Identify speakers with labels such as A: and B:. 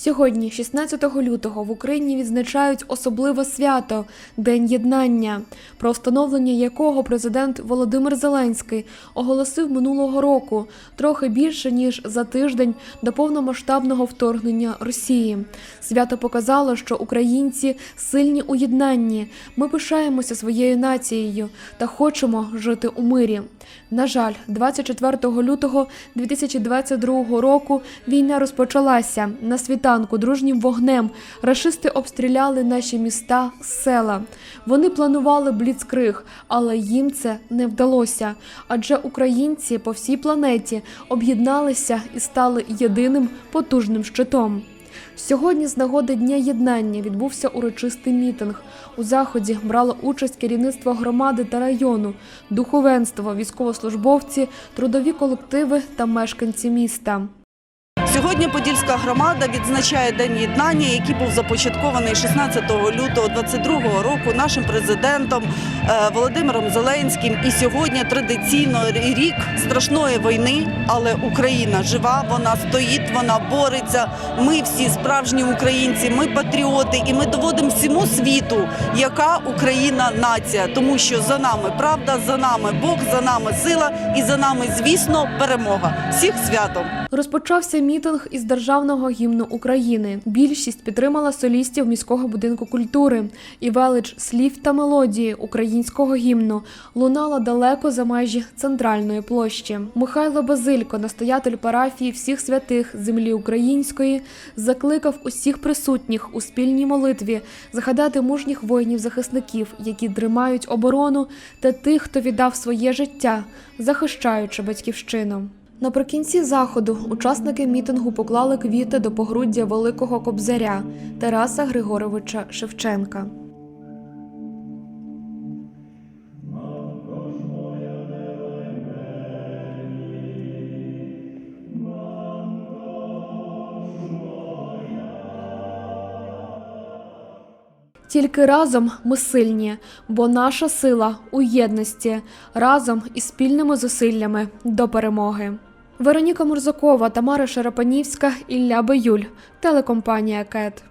A: Сьогодні, 16 лютого, в Україні відзначають особливе свято День єднання, про встановлення якого президент Володимир Зеленський оголосив минулого року, трохи більше ніж за тиждень до повномасштабного вторгнення Росії. Свято показало, що українці сильні у єднанні. Ми пишаємося своєю нацією та хочемо жити у мирі. На жаль, 24 лютого 2022 року війна розпочалася. На світанку дружнім вогнем рашисти обстріляли наші міста, села. Вони планували бліцкриг, але їм це не вдалося. Адже українці по всій планеті об'єдналися і стали єдиним потужним щитом. Сьогодні з нагоди Дня єднання відбувся урочистий мітинг. У заході брало участь керівництво громади та району, духовенство, військовослужбовці, трудові колективи та мешканці міста.
B: Сьогодні Подільська громада відзначає День єднання, який був започаткований 16 лютого 2022 року нашим президентом е, Володимиром Зеленським. І сьогодні традиційно рік страшної війни, але Україна жива, вона стоїть, вона бореться. Ми всі справжні українці, ми патріоти, і ми доводимо всьому світу, яка Україна нація, тому що за нами правда, за нами Бог, за нами сила і за нами, звісно, перемога. Всіх святом!
A: Розпочався мітинг із державного гімну України. Більшість підтримала солістів міського будинку культури, і велич слів та мелодії українського гімну лунала далеко за межі центральної площі. Михайло Базилько, настоятель парафії всіх святих землі української, закликав усіх присутніх у спільній молитві згадати мужніх воїнів-захисників, які тримають оборону, та тих, хто віддав своє життя, захищаючи батьківщину. Наприкінці заходу учасники мітингу поклали квіти до погруддя великого кобзаря Тараса Григоровича Шевченка. Тільки разом ми сильні, бо наша сила у єдності, разом із спільними зусиллями до перемоги. Вероніка Мурзакова, Тамара Шарапанівська, Ілля Биюль, телекомпанія КЕТ.